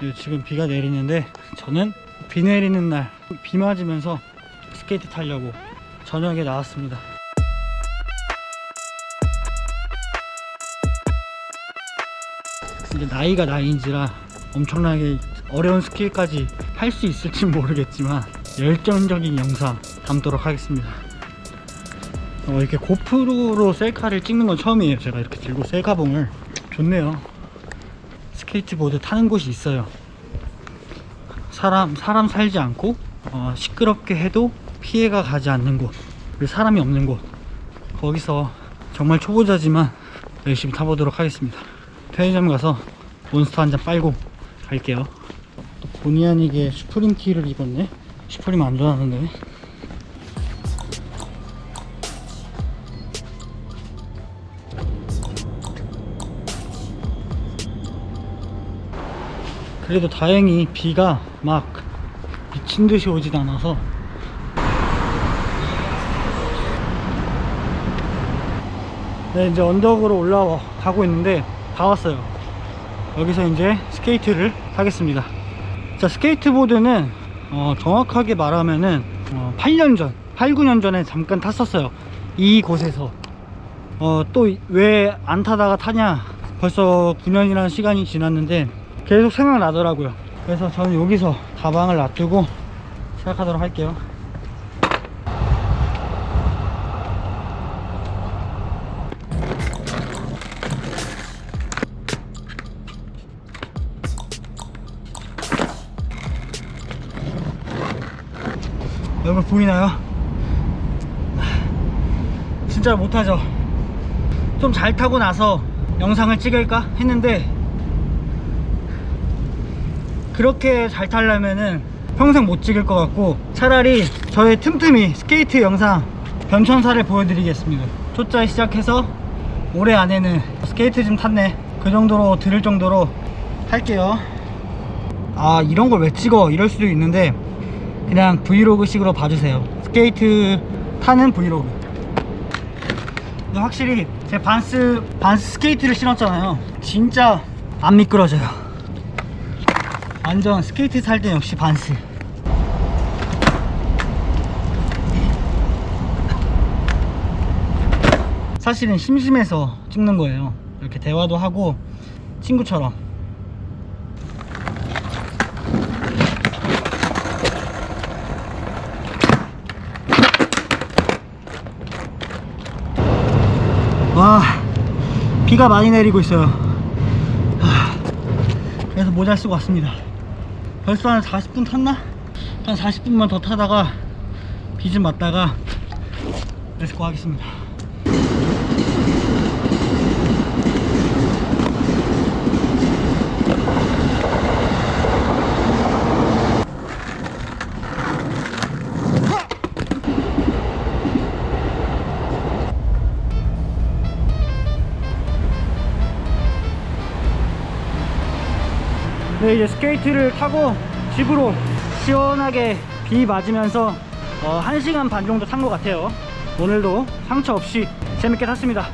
네, 지금 비가 내리는데 저는 비 내리는 날 비 맞으면서 스케이트 타려고 저녁에 나왔습니다. 이제 나이가 나이인지라 엄청나게 어려운 스킬까지 할 수 있을지 모르겠지만 열정적인 영상 담도록 하겠습니다. 어, 이렇게 고프로로 셀카를 찍는 건 처음이에요. 제가 이렇게 들고 셀카봉을 좋네요. 스케이트보드 타는 곳이 있어요. 사람 사람 살지 않고 어, 시끄럽게 해도 피해가 가지 않는 곳, 사람이 없는 곳. 거기서 정말 초보자지만 열심히 타보도록 하겠습니다. 편의점 가서 몬스터 한 잔 빨고 갈게요. 또 본의 아니게 슈프림 티를 입었네. 슈프림 안 좋아하는데. 그래도 다행히 비가 막 미친 듯이 오진 않아서. 네 이제 언덕으로 올라와 가고 있는데 다 왔어요. 여기서 이제 스케이트를 타겠습니다. 자 스케이트보드는 어, 정확하게 말하면은 어, 8년 전 8, 9년 전에 잠깐 탔었어요. 이곳에서. 어, 또 왜 안 타다가 타냐? 벌써 9년이라는 시간이 지났는데 계속 생각나더라고요. 그래서 저는 여기서 가방을 놔두고 시작하도록 할게요. 여러분 보이나요? 진짜 못하죠? 좀 잘 타고 나서 영상을 찍을까 했는데 그렇게 잘 타려면은 평생 못 찍을 것 같고 차라리 저의 틈틈이 스케이트 영상 변천사를 보여드리겠습니다. 초짜에 시작해서 올해 안에는 스케이트 좀 탔네. 그 정도로 들을 정도로 할게요. 아 이런 걸 왜 찍어? 이럴 수도 있는데 그냥 브이로그 식으로 봐주세요. 스케이트 타는 브이로그. 근데 확실히 제 반스 반스 스케이트를 신었잖아요. 진짜 안 미끄러져요 완전 스케이트 탈때 역시 반스. 사실은 심심해서 찍는 거예요. 이렇게 대화도 하고 친구처럼. 와 비가 많이 내리고 있어요. 하, 그래서 모자 쓰고 왔습니다 벌써 한 40분 탔나? 한 40분만 더 타다가 비 좀 맞다가 렛츠고 하겠습니다 네 이제 스케이트를 타고 집으로 시원하게 비 맞으면서 어, 1시간 반 정도 탄 것 같아요. 오늘도 상처 없이 재밌게 탔습니다